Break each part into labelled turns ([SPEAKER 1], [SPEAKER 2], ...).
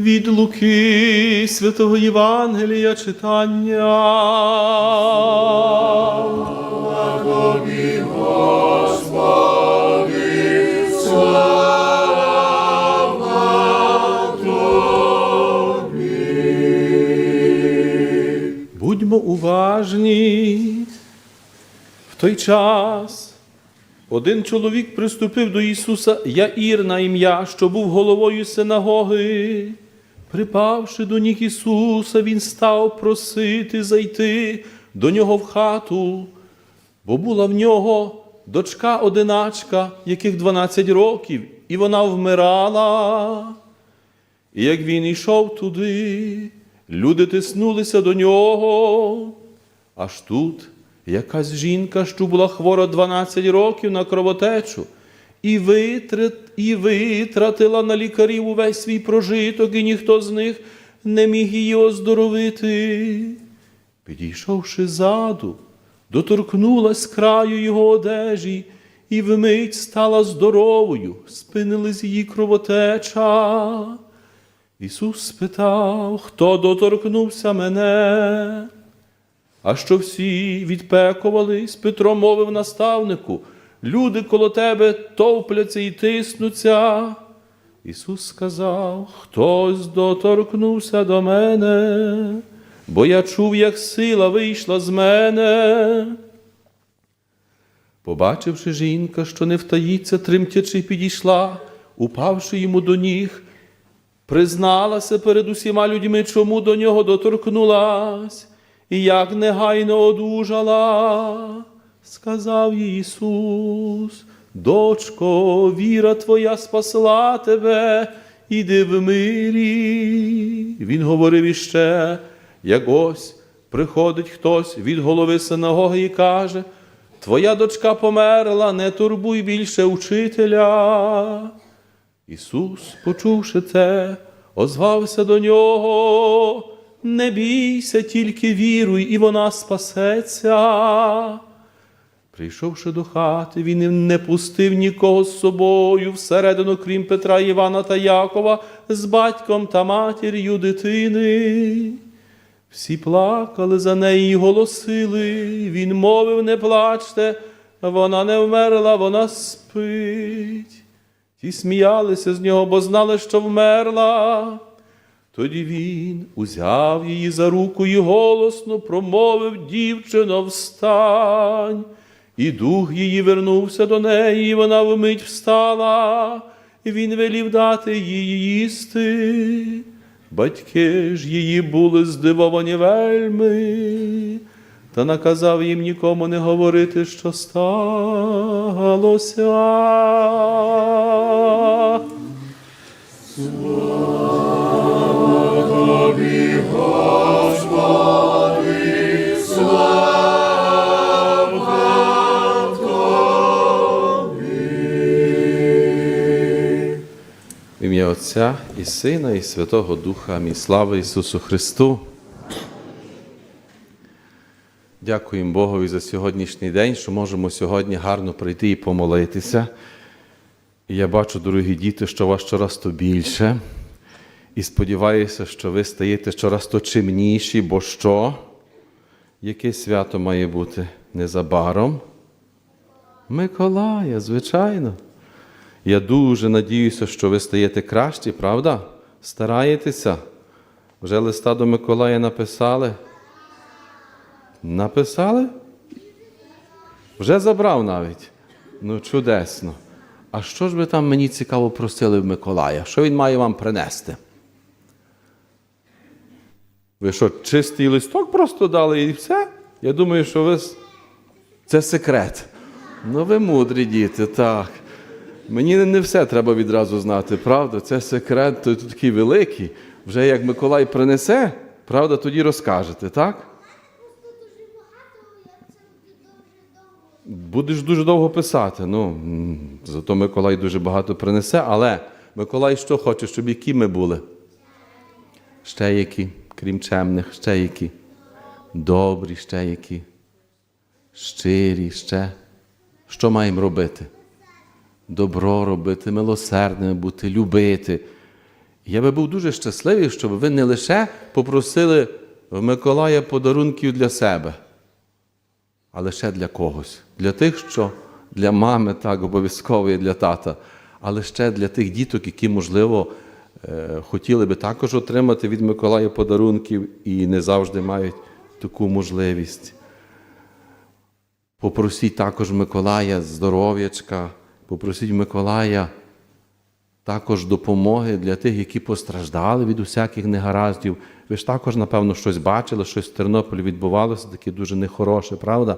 [SPEAKER 1] Від Луки Святого Євангелія читання. Будьмо уважні. В той час один чоловік приступив до Ісуса Яїр на ім'я, що був головою синагоги. Припавши до ніг Ісуса, він став просити зайти до нього в хату, бо була в нього дочка одиначка, яких 12 років, і вона вмирала. І як він йшов туди, люди тиснулися до нього. Аж тут якась жінка, що була хвора 12 років на кровотечу, і, витрат, і витратила на лікарів увесь свій прожиток, і ніхто з них не міг її оздоровити. Підійшовши ззаду, доторкнулась краю його одежі, і вмить стала здоровою, спинилась її кровотеча. Ісус спитав, хто доторкнувся мене. А що всі відпекувались, Петро мовив наставнику, люди коло тебе товпляться і тиснуться. Ісус сказав, хтось доторкнувся до мене, бо я чув, як сила вийшла з мене. Побачивши жінка, що не втаїться, тремтячи, підійшла, упавши йому до ніг, призналася перед усіма людьми, чому до нього доторкнулась, і як негайно одужала, сказав їй Ісус, дочко, віра твоя спасла тебе, іди в мирі. Він говорив іще, як ось приходить хтось від голови синагоги і каже, Твоя дочка померла, не турбуй більше учителя. Ісус, почувши це, озвався до нього. Не бійся, тільки віруй, і вона спасеться. Прийшовши до хати, він не пустив нікого з собою всередину, крім Петра, Івана та Якова, з батьком та матір'ю дитини. Всі плакали за неї і голосили. Він мовив, не плачте, вона не вмерла, вона спить. Ті сміялися з нього, бо знали, що вмерла. Тоді він узяв її за руку і голосно промовив дівчино, встань. І дух її вернувся до неї, і вона вмить встала, і він велів дати їй їсти. Батьки ж її були здивовані вельми, та наказав їм нікому не говорити, що сталося. В ім'я Отця і Сина, і Святого Духа. Амінь. Слава Ісусу Христу. Дякуємо Богові за сьогоднішній день, що можемо сьогодні гарно прийти і помолитися. І я бачу, дорогі діти, що вас щораз то більше. І сподіваюся, що ви стаєте щораз то чимніші, бо що? Яке свято має бути незабаром? Миколая, звичайно. Я дуже надіюся, що ви стаєте кращі, правда? Стараєтеся? Вже листа до Миколая написали? Написали? Вже забрав навіть. Ну, чудесно. А що ж ви там мені цікаво просили в Миколая? Що він має вам принести? Ви що, чистий листок просто дали і все? Я думаю, що ви. Це секрет. Ну, ви мудрі діти, так. Мені не- все треба відразу знати, правда? Це секрет той такий великий. Вже як Миколай принесе, правда, тоді розкажете, так? Будеш дуже довго писати. Ну, зато Миколай дуже багато принесе, але Миколай що хоче, щоб які ми були? Ще які, крім чемних, ще які. Добрі, ще які. Щирі, ще. Що маємо робити? Добро робити, милосердними бути, любити. Я би був дуже щасливий, щоб ви не лише попросили в Миколая подарунків для себе, але ще для когось. Для тих, що для мами, так, обов'язково і для тата, але ще для тих діток, які, можливо, е, хотіли би також отримати від Миколая подарунків і не завжди мають таку можливість. Попросіть також Миколая здоров'ячка, попросіть Миколая також допомоги для тих, які постраждали від усяких негараздів. Ви ж також, напевно, щось бачили, щось в Тернополі відбувалося, таке дуже нехороше, правда?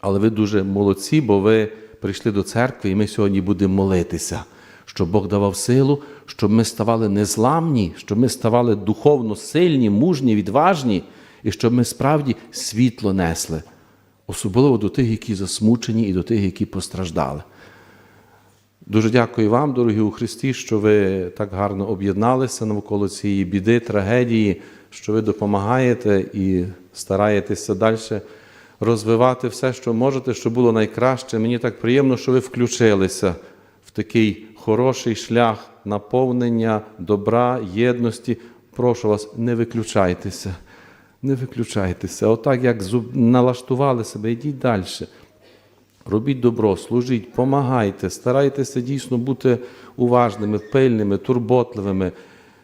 [SPEAKER 1] Але ви дуже молодці, бо ви прийшли до церкви, і ми сьогодні будемо молитися, щоб Бог давав силу, щоб ми ставали незламні, щоб ми ставали духовно сильні, мужні, відважні, і щоб ми справді світло несли, особливо до тих, які засмучені, і до тих, які постраждали. Дуже дякую вам, дорогі у Христі, що ви так гарно об'єдналися навколо цієї біди, трагедії, що ви допомагаєте і стараєтеся далі розвивати все, що можете, щоб було найкраще. Мені так приємно, що ви включилися в такий хороший шлях наповнення добра, єдності. Прошу вас, не виключайтеся. Не виключайтеся. Отак, як налаштували себе, йдіть далі. Робіть добро, служіть, помагайте, старайтеся дійсно бути уважними, пильними, турботливими.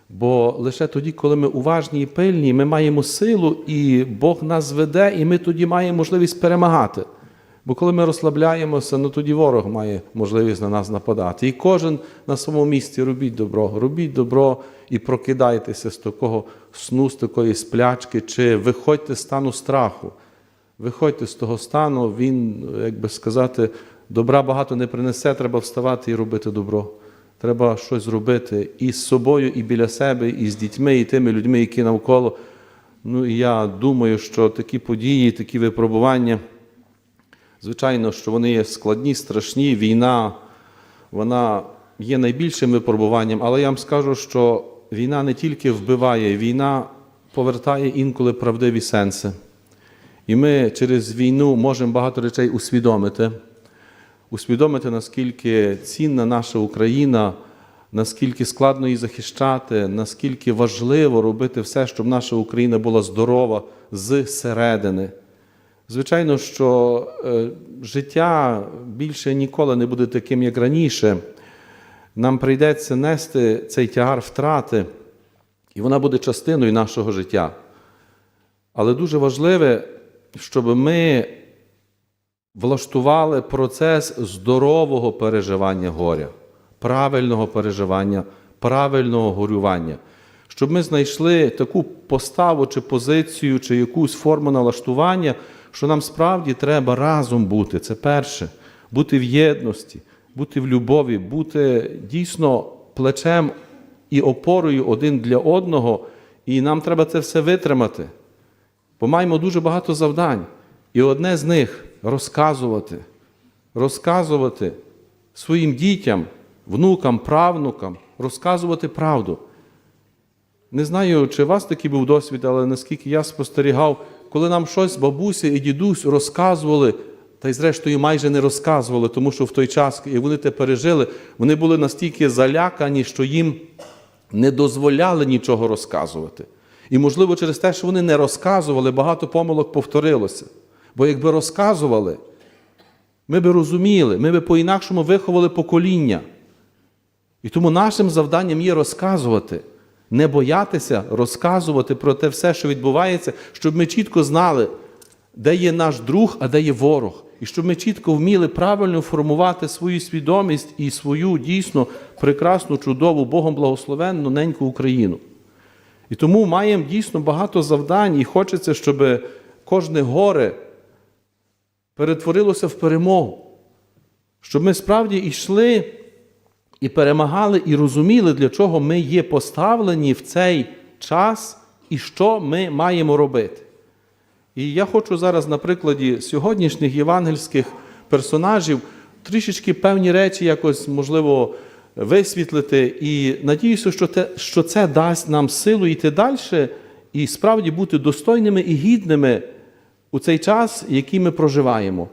[SPEAKER 1] Бо лише тоді, коли ми уважні і пильні, ми маємо силу, і Бог нас веде, і ми тоді маємо можливість перемагати. Бо коли ми розслабляємося, ну тоді ворог має можливість на нас нападати. І кожен на своєму місці робіть добро, робіть добро і прокидайтеся з такого сну, з такої сплячки, чи виходьте з стану страху. Виходьте з того стану, він, як би сказати, добра багато не принесе, треба вставати і робити добро. Треба щось зробити і з собою, і біля себе, і з дітьми, і тими людьми, які навколо. Ну і я думаю, що такі події, такі випробування, звичайно, що вони є складні, страшні. Війна, вона є найбільшим випробуванням, але я вам скажу, що війна не тільки вбиває, війна повертає інколи правдиві сенси. І ми через війну можемо багато речей усвідомити, усвідомити, наскільки цінна наша Україна, наскільки складно її захищати, наскільки важливо робити все, щоб наша Україна була здорова зсередини. Звичайно, що е, життя більше ніколи не буде таким, як раніше. Нам прийдеться нести цей тягар втрати, і вона буде частиною нашого життя. Але дуже важливе, щоб ми влаштували процес здорового переживання горя, правильного переживання, правильного горювання, щоб ми знайшли таку поставу чи позицію, чи якусь форму налаштування, що нам справді треба разом бути. Це перше, бути в єдності, бути в любові, бути дійсно плечем і опорою один для одного, і нам треба це все витримати. Бо маємо дуже багато завдань. І одне з них розказувати, розказувати своїм дітям, внукам, правнукам, розказувати правду. Не знаю, чи у вас такий був досвід, але наскільки я спостерігав, коли нам щось бабуся і дідусь розказували, та й зрештою майже не розказували, тому що в той час, і вони те пережили, вони були настільки залякані, що їм не дозволяли нічого розказувати. І, можливо, через те, що вони не розказували, багато помилок повторилося. Бо якби розказували, ми би розуміли, ми би по-інакшому виховали покоління. І тому нашим завданням є розказувати, не боятися розказувати про те все, що відбувається, щоб ми чітко знали, де є наш друг, а де є ворог. І щоб ми чітко вміли правильно формувати свою свідомість і свою дійсно прекрасну, чудову, Богом благословенну неньку Україну. І тому маємо дійсно багато завдань, і хочеться, щоб кожне горе перетворилося в перемогу. Щоб ми справді йшли і перемагали, і розуміли, для чого ми є поставлені в цей час і що ми маємо робити. І я хочу зараз на прикладі сьогоднішніх євангельських персонажів трішечки певні речі якось, можливо, висвітлити. І надіюся, що, те, що це дасть нам силу йти далі і справді бути достойними і гідними у цей час, який ми проживаємо.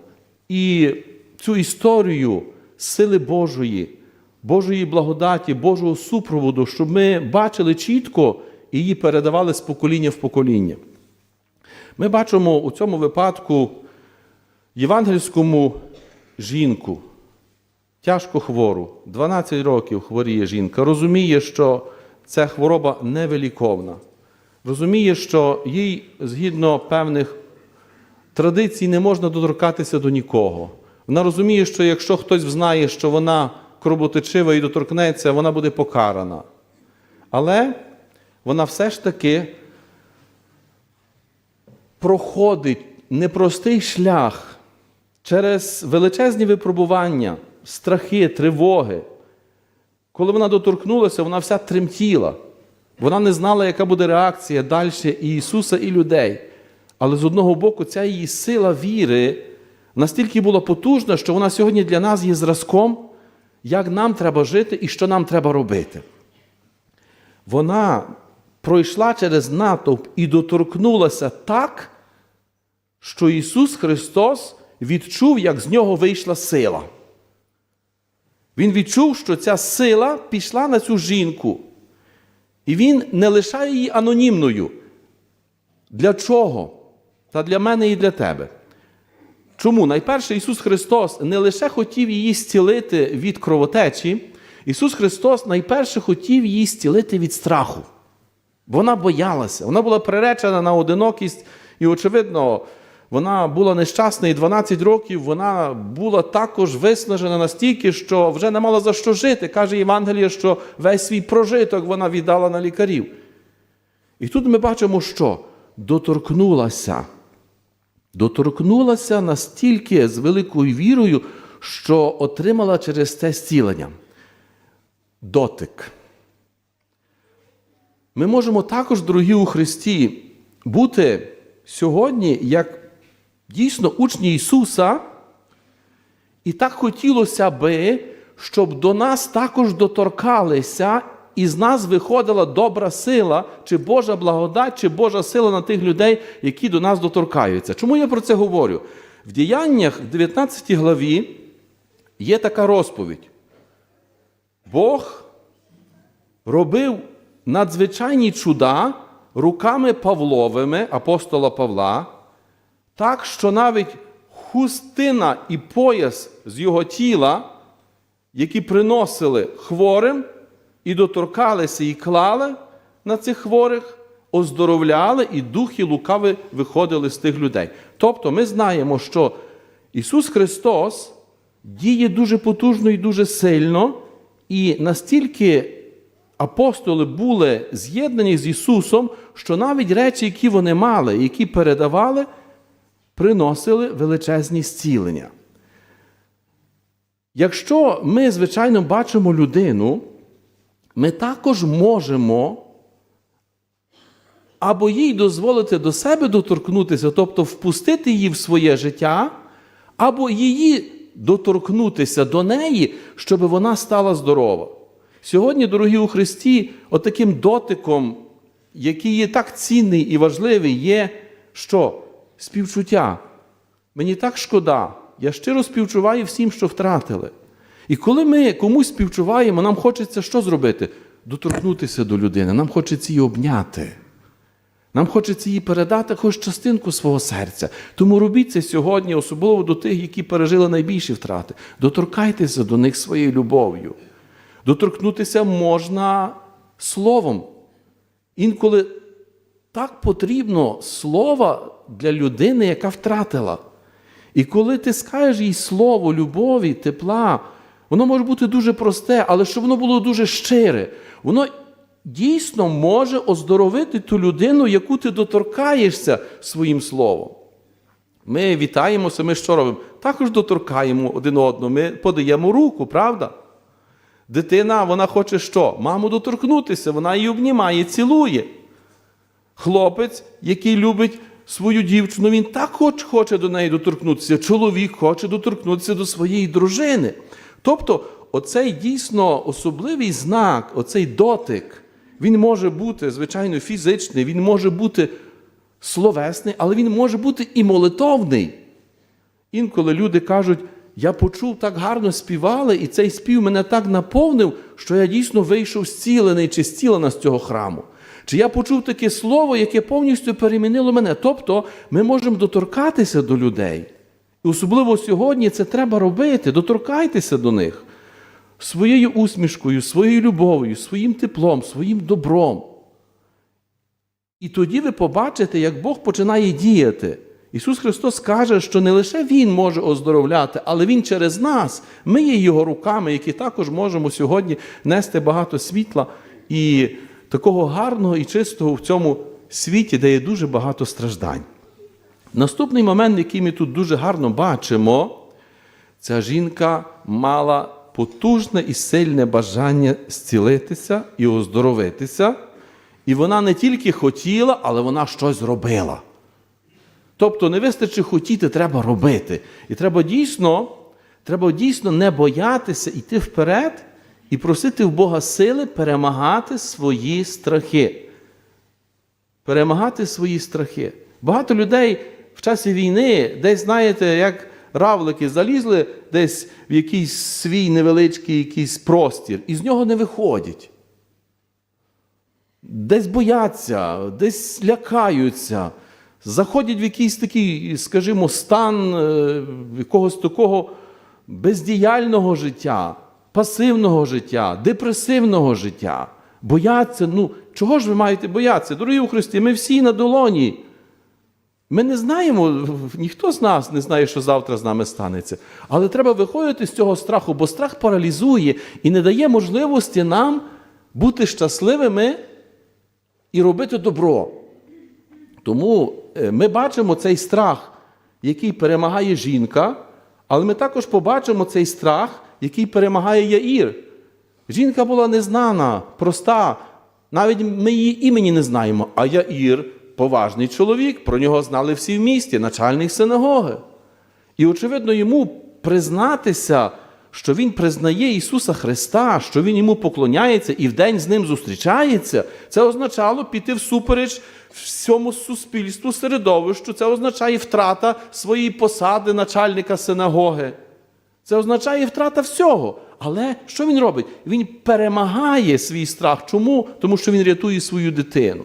[SPEAKER 1] І цю історію сили Божої Божої благодаті, Божого супроводу, щоб ми бачили чітко і її передавали з покоління в покоління. Ми бачимо у цьому випадку євангельському жінку, тяжко хвору, 12 років хворіє жінка, розуміє, що ця хвороба невиліковна. Розуміє, що їй згідно певних традицій не можна доторкатися до нікого. Вона розуміє, що якщо хтось знає, що вона кроботочива і доторкнеться, вона буде покарана. Але вона все ж таки проходить непростий шлях через величезні випробування, страхи, тривоги. Коли вона доторкнулася, вона вся тремтіла. Вона не знала, яка буде реакція далі і Ісуса, і людей. Але з одного боку, ця її сила віри настільки була потужна, що вона сьогодні для нас є зразком, як нам треба жити і що нам треба робити. Вона пройшла через натовп і доторкнулася так, що Ісус Христос відчув, як з нього вийшла сила. Він відчув, що ця сила пішла на цю жінку. І він не лишає її анонімною. Для чого? Та для мене і для тебе. Чому? Найперше, Ісус Христос не лише хотів її зцілити від кровотечі, Ісус Христос найперше хотів її зцілити від страху. Вона боялася, вона була приречена на одинокість, і, очевидно, вона була нещасна і 12 років вона була також виснажена настільки, що вже не мала за що жити. Каже Євангеліє, що весь свій прожиток вона віддала на лікарів. І тут ми бачимо, що доторкнулася. Доторкнулася настільки з великою вірою, що отримала через те зцілення. Дотик. Ми можемо також, дорогі у Христі, бути сьогодні як дійсно учні Ісуса, і так хотілося би, щоб до нас також доторкалися, і з нас виходила добра сила, чи Божа благодать, чи Божа сила на тих людей, які до нас доторкаються. Чому я про це говорю? В діяннях в 19 главі є така розповідь. Бог робив надзвичайні чуда руками Павловими, апостола Павла, так, що навіть хустина і пояс з його тіла, які приносили хворим і доторкалися і клали на цих хворих, оздоровляли, і духи лукави виходили з тих людей. Тобто ми знаємо, що Ісус Христос діє дуже потужно і дуже сильно, і настільки апостоли були з'єднані з Ісусом, що навіть речі, які вони мали, які передавали, приносили величезні зцілення. Якщо ми, звичайно, бачимо людину, ми також можемо або їй дозволити до себе доторкнутися, тобто впустити її в своє життя, або її доторкнутися до неї, щоб вона стала здорова. Сьогодні, дорогі у Христі, отаким дотиком, який є так цінний і важливий, є що? Співчуття. Мені так шкода. Я щиро співчуваю всім, що втратили. І коли ми комусь співчуваємо, нам хочеться що зробити? Доторкнутися до людини, нам хочеться її обняти. Нам хочеться їй передати хоч частинку свого серця. Тому робіть це сьогодні, особливо до тих, які пережили найбільші втрати. Доторкайтеся до них своєю любов'ю. Доторкнутися можна словом. Інколи так потрібно слова для людини, яка втратила. І коли ти скажеш їй слово любові, тепла, воно може бути дуже просте, але щоб воно було дуже щире, воно дійсно може оздоровити ту людину, яку ти доторкаєшся своїм словом. Ми вітаємося, ми що робимо? Також доторкаємо один одного, ми подаємо руку, правда? Дитина, вона хоче що? Маму доторкнутися, вона її обнімає, цілує. Хлопець, який любить свою дівчину, він також хоче до неї доторкнутися. Чоловік хоче доторкнутися до своєї дружини. Тобто, оцей дійсно особливий знак, оцей дотик, він може бути, звичайно, фізичний, він може бути словесний, але він може бути і молитовний. Інколи люди кажуть, я почув, так гарно співали, і цей спів мене так наповнив, що я дійсно вийшов зцілений чи зцілена з цього храму. Чи я почув таке слово, яке повністю перемінило мене. Тобто ми можемо доторкатися до людей. І особливо сьогодні це треба робити. Доторкайтеся до них своєю усмішкою, своєю любов'ю, своїм теплом, своїм добром. І тоді ви побачите, як Бог починає діяти. Ісус Христос каже, що не лише Він може оздоровляти, але Він через нас. Ми є Його руками, які також можемо сьогодні нести багато світла і такого гарного і чистого в цьому світі, де є дуже багато страждань. Наступний момент, який ми тут дуже гарно бачимо, ця жінка мала потужне і сильне бажання зцілитися і оздоровитися. І вона не тільки хотіла, але вона щось зробила. Тобто не вистачить хотіти, треба робити. І треба дійсно, треба дійсно не боятися йти вперед і просити в Бога сили перемагати свої страхи. Перемагати свої страхи. Багато людей в часі війни, десь, знаєте, як равлики залізли десь в якийсь свій невеличкий якийсь простір, і з нього не виходять. Десь бояться, десь лякаються, заходять в якийсь такий, скажімо, стан е, якогось такого бездіяльного життя, пасивного життя, депресивного життя. Бояться, ну, чого ж ви маєте боятися? Дорогі у Христі, ми всі на долоні. Ми не знаємо, ніхто з нас не знає, що завтра з нами станеться. Але треба виходити з цього страху, бо страх паралізує і не дає можливості нам бути щасливими і робити добро. Тому е, ми бачимо цей страх, який перемагає жінка, але ми також побачимо цей страх, який перемагає Яїр. Жінка була незнана, проста, навіть ми її імені не знаємо, а Яїр поважний чоловік, про нього знали всі в місті, начальник синагоги. І, очевидно, йому признатися, що він признає Ісуса Христа, що Він йому поклоняється і вдень з ним зустрічається, це означало піти всупереч всьому суспільству, середовищу, це означає втрата своєї посади начальника синагоги. Це означає втрата всього. Але що він робить? Він перемагає свій страх. Чому? Тому що він рятує свою дитину.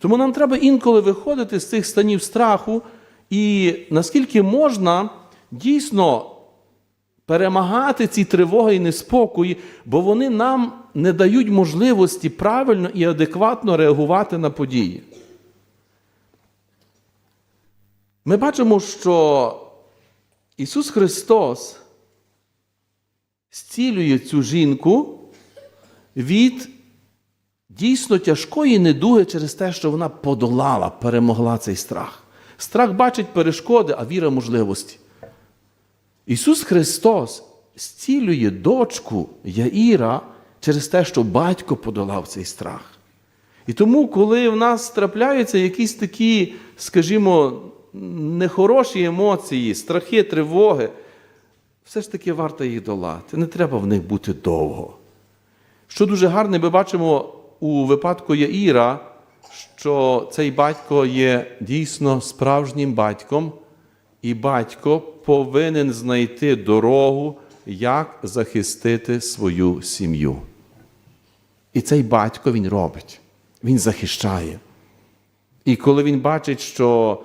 [SPEAKER 1] Тому нам треба інколи виходити з цих станів страху, і наскільки можна дійсно перемагати ці тривоги і неспокої, бо вони нам не дають можливості правильно і адекватно реагувати на події. Ми бачимо, що Ісус Христос зцілює цю жінку від дійсно тяжкої недуги через те, що вона подолала, перемогла цей страх. Страх бачить перешкоди, а віра можливості. Ісус Христос зцілює дочку Яїра через те, що батько подолав цей страх. І тому, коли в нас трапляються якісь такі, скажімо, нехороші емоції, страхи, тривоги, все ж таки варто їх долати. Не треба в них бути довго. Що дуже гарне, ми бачимо у випадку Яїра, що цей батько є дійсно справжнім батьком, і батько повинен знайти дорогу, як захистити свою сім'ю. І цей батько він робить, він захищає. І коли він бачить, що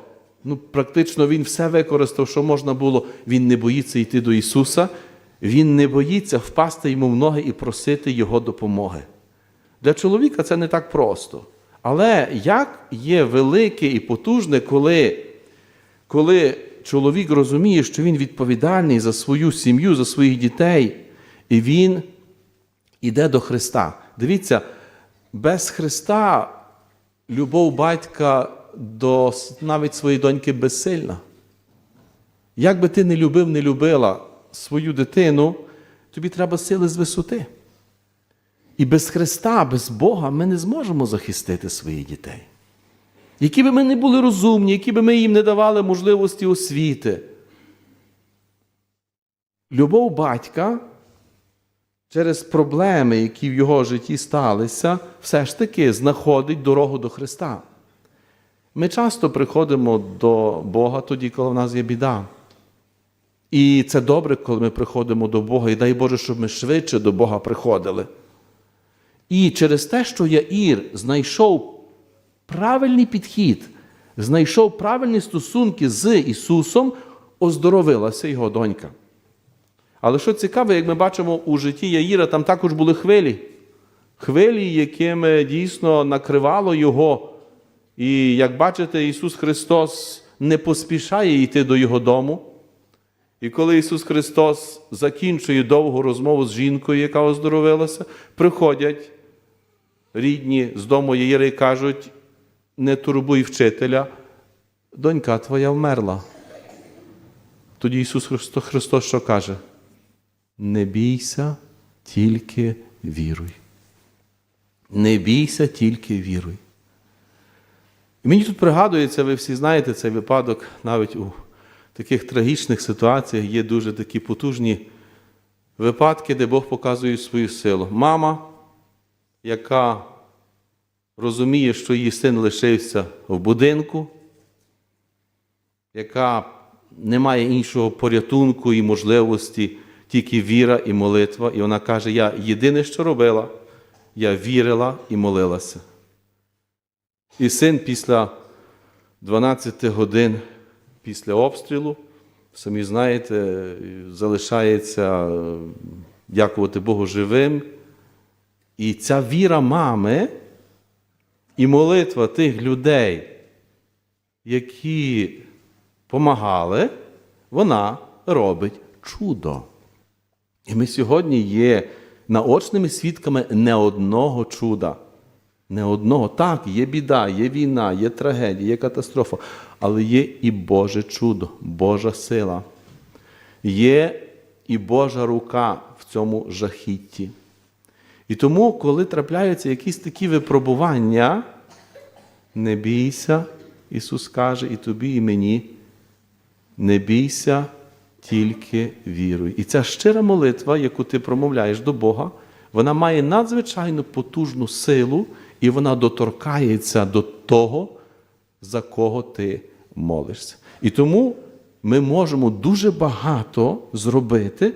[SPEAKER 1] ну, практично він все використав, що можна було, він не боїться йти до Ісуса, він не боїться впасти йому в ноги і просити Його допомоги. Для чоловіка це не так просто. Але як є велике і потужне, коли, коли чоловік розуміє, що він відповідальний за свою сім'ю, за своїх дітей, і він іде до Христа. Дивіться, без Христа любов батька до навіть своєї доньки безсильна. Як би ти не любив, не любила свою дитину, тобі треба сили з висоти. І без Христа, без Бога ми не зможемо захистити своїх дітей. Які би ми не були розумні, які би ми їм не давали можливості освіти. Любов батька через проблеми, які в його житті сталися, все ж таки знаходить дорогу до Христа. Ми часто приходимо до Бога тоді, коли в нас є біда. І це добре, коли ми приходимо до Бога, і дай Боже, щоб ми швидше до Бога приходили. І через те, що Яїр знайшов правильний підхід, знайшов правильні стосунки з Ісусом, оздоровилася його донька. Але що цікаво, як ми бачимо у житті Яїра, там також були хвилі. Хвилі, якими дійсно накривало його. І як бачите, Ісус Христос не поспішає йти до Його дому. І коли Ісус Христос закінчує довгу розмову з жінкою, яка оздоровилася, приходять рідні з дому і кажуть: не турбуй вчителя, донька твоя вмерла. Тоді Ісус Христос що каже? Не бійся, тільки віруй. Не бійся, тільки віруй. І мені тут пригадується, ви всі знаєте цей випадок, навіть у таких трагічних ситуаціях є дуже такі потужні випадки, де Бог показує свою силу. Мама, яка розуміє, що її син лишився в будинку, яка не має іншого порятунку і можливості, тільки віра і молитва. І вона каже: Я єдине, що робила, я вірила і молилася. І син після 12 годин після обстрілу, самі знаєте, залишається дякувати Богу живим. І ця віра мами і молитва тих людей, які помагали, вона робить чудо. І ми сьогодні є наочними свідками не одного чуда. Не одного. Так, є біда, є війна, є трагедія, є катастрофа, але є і Боже чудо, Божа сила. Є і Божа рука в цьому жахітті. І тому, коли трапляються якісь такі випробування, не бійся, Ісус каже, і тобі, і мені, не бійся, тільки віруй. І ця щира молитва, яку ти промовляєш до Бога, вона має надзвичайно потужну силу, і вона доторкається до того, за кого ти молишся. І тому ми можемо дуже багато зробити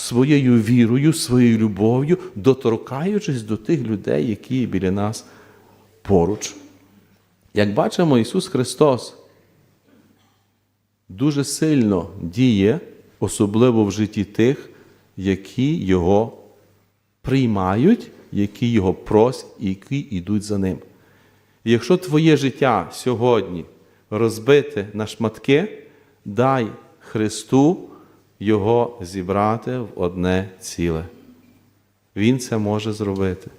[SPEAKER 1] своєю вірою, своєю любов'ю, доторкаючись до тих людей, які біля нас поруч. Як бачимо, Ісус Христос дуже сильно діє, особливо в житті тих, які Його приймають, які Його просять і які йдуть за Ним. Якщо твоє життя сьогодні розбите на шматки, дай Христу Його зібрати в одне ціле. Він це може зробити.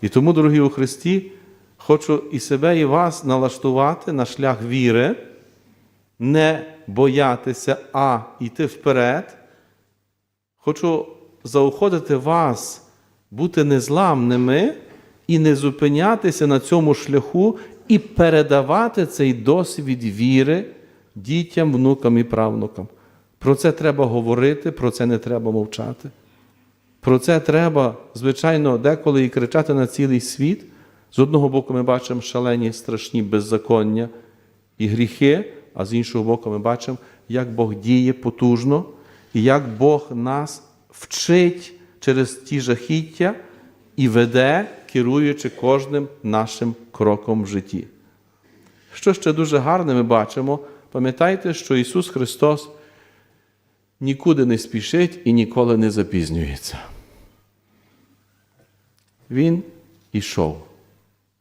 [SPEAKER 1] І тому, дорогі у Христі, хочу і себе, і вас налаштувати на шлях віри, не боятися, а йти вперед. Хочу заохотити вас бути незламними і не зупинятися на цьому шляху і передавати цей досвід віри дітям, внукам і правнукам. Про це треба говорити, про це не треба мовчати. Про це треба, звичайно, деколи і кричати на цілий світ. З одного боку, ми бачимо шалені страшні беззаконня і гріхи, а з іншого боку, ми бачимо, як Бог діє потужно і як Бог нас вчить через ті жахіття і веде, керуючи кожним нашим кроком в житті. Що ще дуже гарне ми бачимо, пам'ятайте, що Ісус Христос нікуди не спішить і ніколи не запізнюється. Він ішов.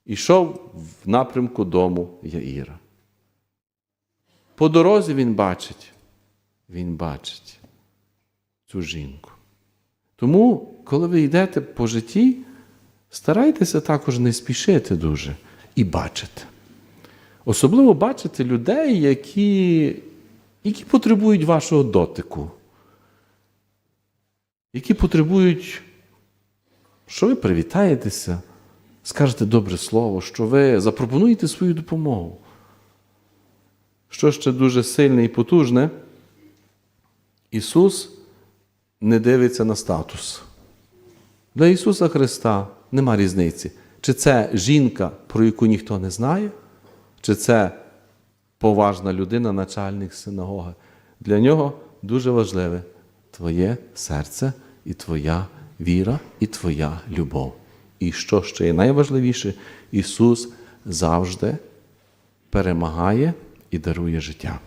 [SPEAKER 1] Ішов в напрямку дому Яїра. По дорозі він бачить, він бачить цю жінку. Тому, коли ви йдете по житті, старайтеся також не спішити дуже і бачити. Особливо бачити людей, які, які потребують вашого дотику, які потребують, що ви привітаєтеся, скажете добре слово, що ви запропонуєте свою допомогу. Що ще дуже сильне і потужне, Ісус не дивиться на статус. Для Ісуса Христа нема різниці. Чи це жінка, про яку ніхто не знає, чи це поважна людина, начальник синагоги. Для нього дуже важливе твоє серце і твоя віра, і твоя любов. І що ще є найважливіше, Ісус завжди перемагає і дарує життя.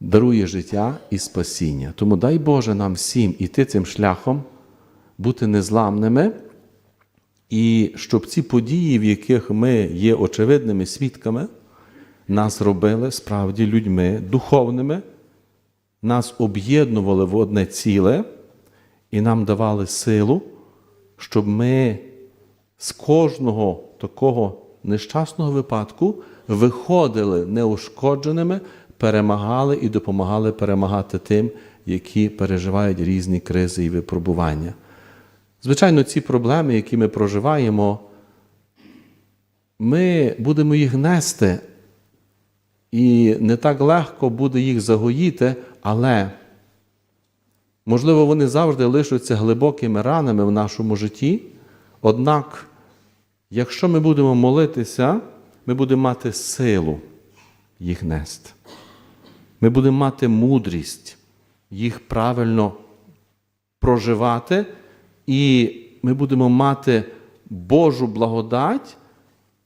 [SPEAKER 1] Дарує життя і спасіння. Тому дай Боже нам всім іти цим шляхом, бути незламними, і щоб ці події, в яких ми є очевидними свідками, нас робили справді людьми духовними, нас об'єднували в одне ціле і нам давали силу, щоб ми з кожного такого нещасного випадку виходили неушкодженими, перемагали і допомагали перемагати тим, які переживають різні кризи і випробування. Звичайно, ці проблеми, які ми проживаємо, ми будемо їх нести, і не так легко буде їх загоїти, але можливо, вони завжди лишаться глибокими ранами в нашому житті. Однак, якщо ми будемо молитися, ми будемо мати силу їх нести. Ми будемо мати мудрість їх правильно проживати, і ми будемо мати Божу благодать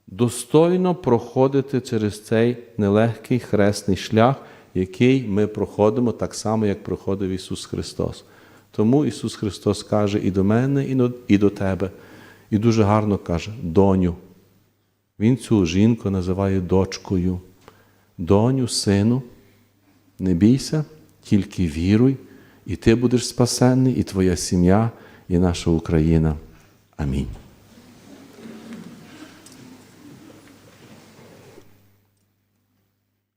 [SPEAKER 1] достойно проходити через цей нелегкий хресний шлях, який ми проходимо так само, як проходив Ісус Христос. Тому Ісус Христос каже і до мене, і до, тебе. І дуже гарно каже, доню. Він цю жінку називає дочкою. Доню, сину, не бійся, тільки віруй, і ти будеш спасенний, і твоя сім'я, і наша Україна. Амінь.